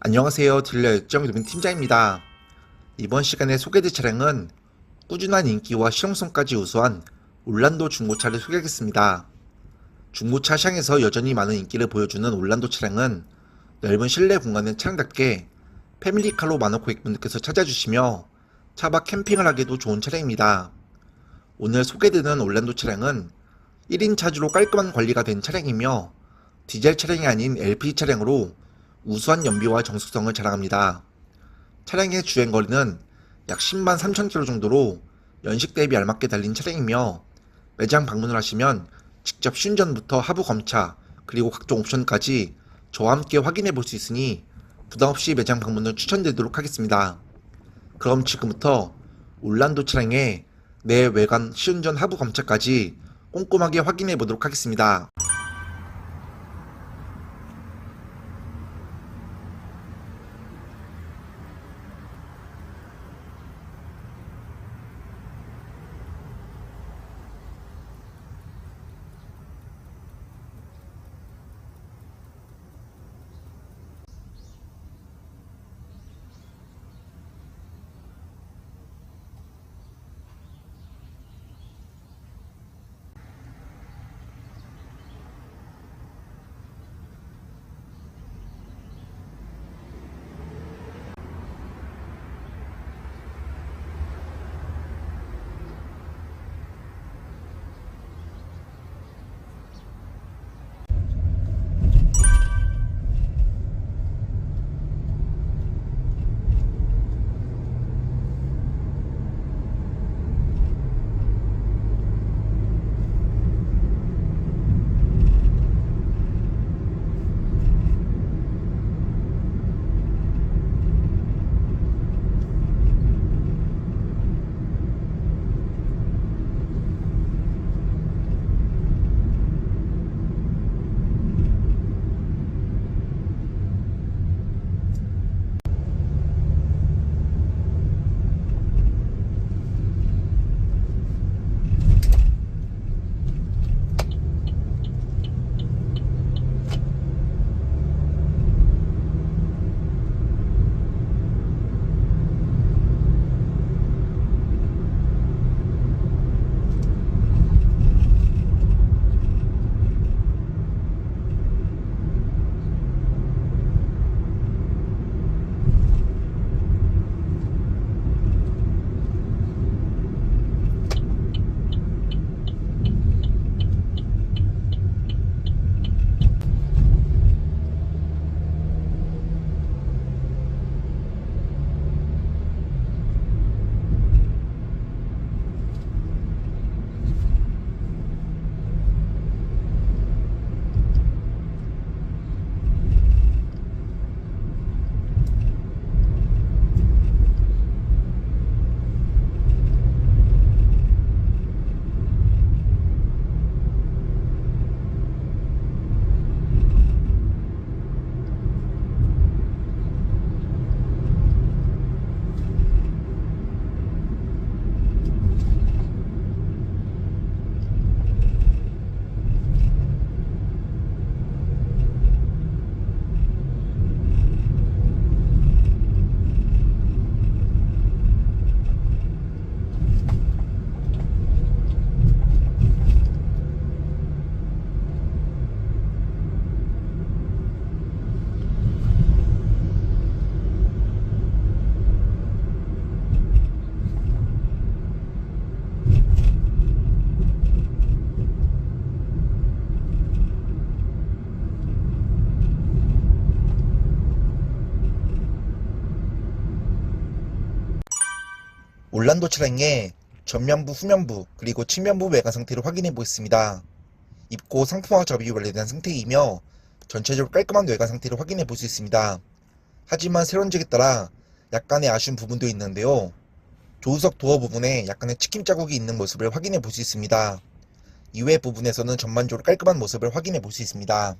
안녕하세요. 딜러 열정 유빈 팀장입니다. 이번 시간에 소개될 차량은 꾸준한 인기와 실용성까지 우수한 올란도 중고차를 소개하겠습니다. 중고차 시장에서 여전히 많은 인기를 보여주는 올란도 차량은 넓은 실내 공간을 차량답게 패밀리카로 많은 고객분들께서 찾아주시며 차박 캠핑을 하기도 좋은 차량입니다. 오늘 소개되는 올란도 차량은 1인 차주로 깔끔한 관리가 된 차량이며 디젤 차량이 아닌 LPG 차량으로 우수한 연비와 정숙성을 자랑합니다. 차량의 주행 거리는 약 10만 3천 킬로 정도로 연식 대비 알맞게 달린 차량이며 매장 방문을 하시면 직접 신전부터 하부 검차 그리고 각종 옵션까지 저와 함께 확인해 볼 수 있으니 부담 없이 매장 방문을 추천드리도록 하겠습니다. 그럼 지금부터 올란도 차량의 내 외관 시운전 하부 검차까지 꼼꼼하게 확인해 보도록 하겠습니다. 올란도 차량의 전면부, 후면부, 그리고 측면부 외관 상태를 확인해 보겠습니다. 입고 상품화 접이 완료된 상태이며 전체적으로 깔끔한 외관 상태를 확인해 볼 수 있습니다. 하지만 세련적에 따라 약간의 아쉬운 부분도 있는데요. 조수석 도어 부분에 약간의 치킨 자국이 있는 모습을 확인해 볼 수 있습니다. 이외 부분에서는 전반적으로 깔끔한 모습을 확인해 볼 수 있습니다.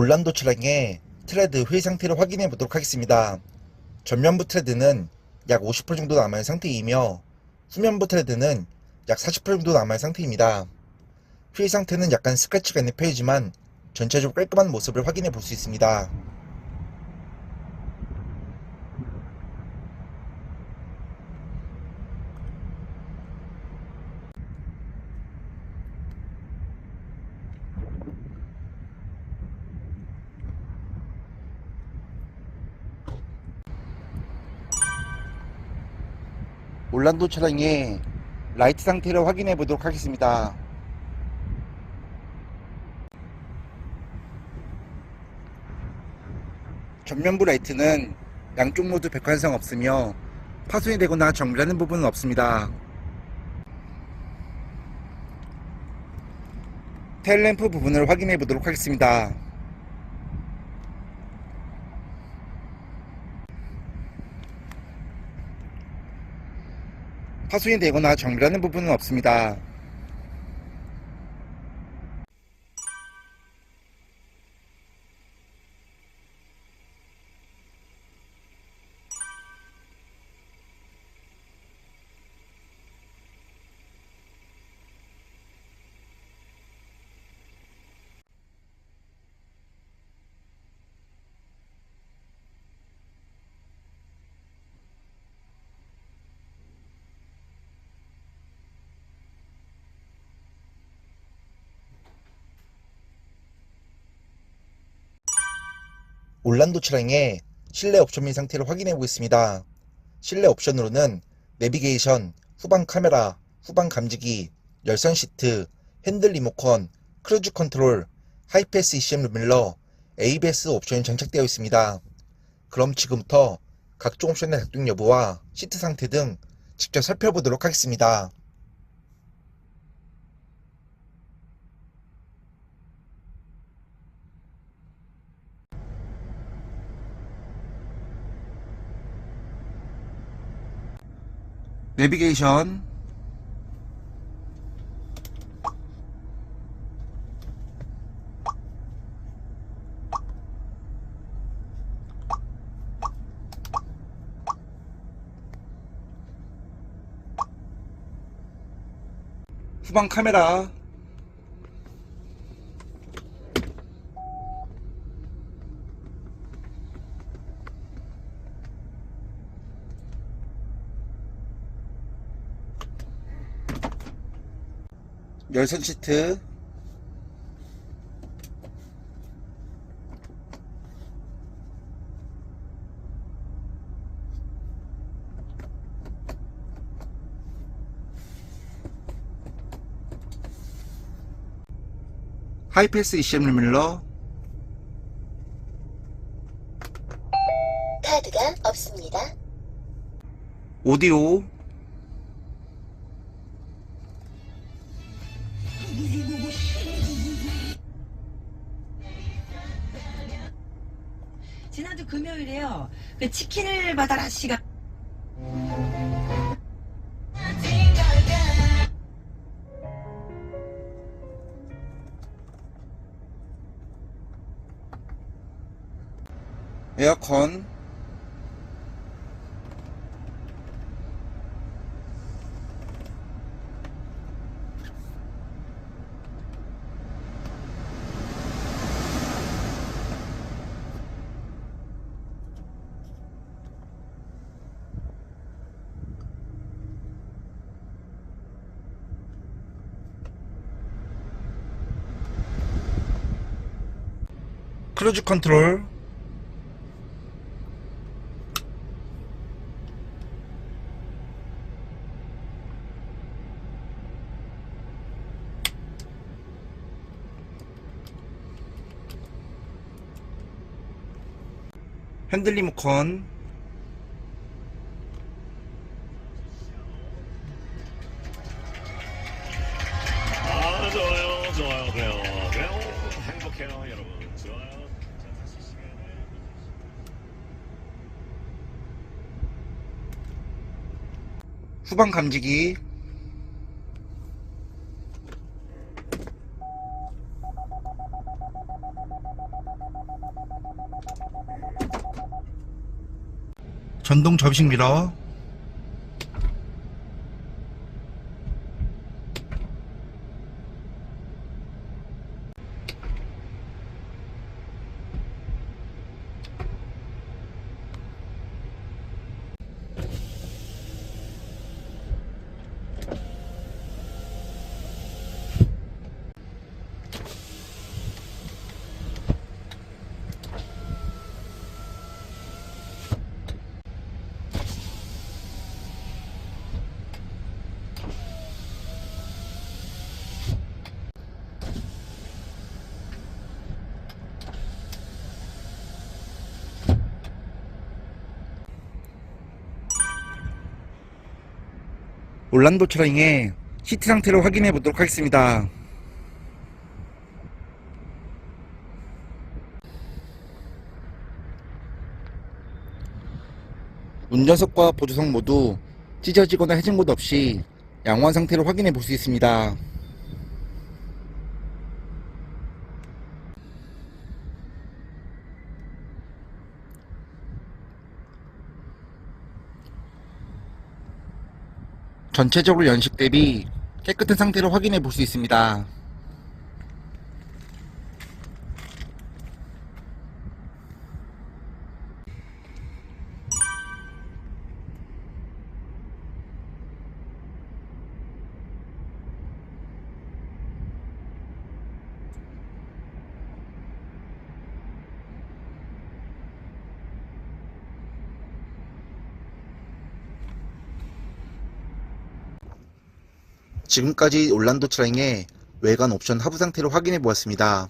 올란도 차량의 트레드 회의 상태를 확인해 보도록 하겠습니다. 전면부 트레드는 약 50% 정도 남아있는 상태이며 후면부 트레드는 약 40% 정도 남아있는 상태입니다. 휠 상태는 약간 스크래치가 있는 편이지만 전체적으로 깔끔한 모습을 확인해 볼 수 있습니다. 올란도 차량의 라이트 상태를 확인해 보도록 하겠습니다. 전면부 라이트는 양쪽 모두 백환상 없으며 파손이 되거나 정비하는 부분은 없습니다. 테일램프 부분을 확인해 보도록 하겠습니다. 파손이 되거나 정비하는 부분은 없습니다. 올란도 차량의 실내 옵션 및 상태를 확인해 보겠습니다. 실내 옵션으로는 내비게이션, 후방 카메라, 후방 감지기, 열선 시트, 핸들 리모컨, 크루즈 컨트롤, 하이패스 ECM 루밀러, ABS 옵션이 장착되어 있습니다. 그럼 지금부터 각종 옵션의 작동 여부와 시트 상태 등 직접 살펴보도록 하겠습니다. 내비게이션. 후방 카메라 열선 시트. 하이패스 ECM 루밀러. 카드가 없습니다. 오디오 지난주 금요일에요. 그 치킨을 받아라 씨가 에어컨 크루즈 컨트롤. 핸들 리모컨 후방 감지기. 전동 접식 미러. 올란도 트레잉의 시트 상태를 확인해 보도록 하겠습니다. 운전석과 보조석 모두 찢어지거나 해진 곳 없이 양호한 상태를 확인해 볼 수 있습니다. 전체적으로 연식 대비 깨끗한 상태를 확인해 볼 수 있습니다. 지금까지 올란도 차량의 외관 옵션 하부 상태를 확인해 보았습니다.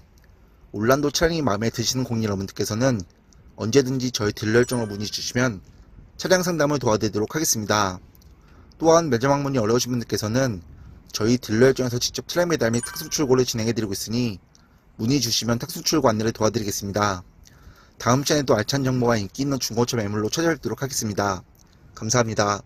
올란도 차량이 마음에 드시는 고객 여러분들께서는 언제든지 저희 딜러 일정으로 문의 주시면 차량 상담을 도와드리도록 하겠습니다. 또한 매점 방문이 어려우신 분들께서는 저희 딜러 일정에서 직접 차량 매달 및 특수 출고를 진행해 드리고 있으니 문의 주시면 특수 출고 안내를 도와드리겠습니다. 다음 시간에도 알찬 정보와 인기 있는 중고차 매물로 찾아뵙도록 하겠습니다. 감사합니다.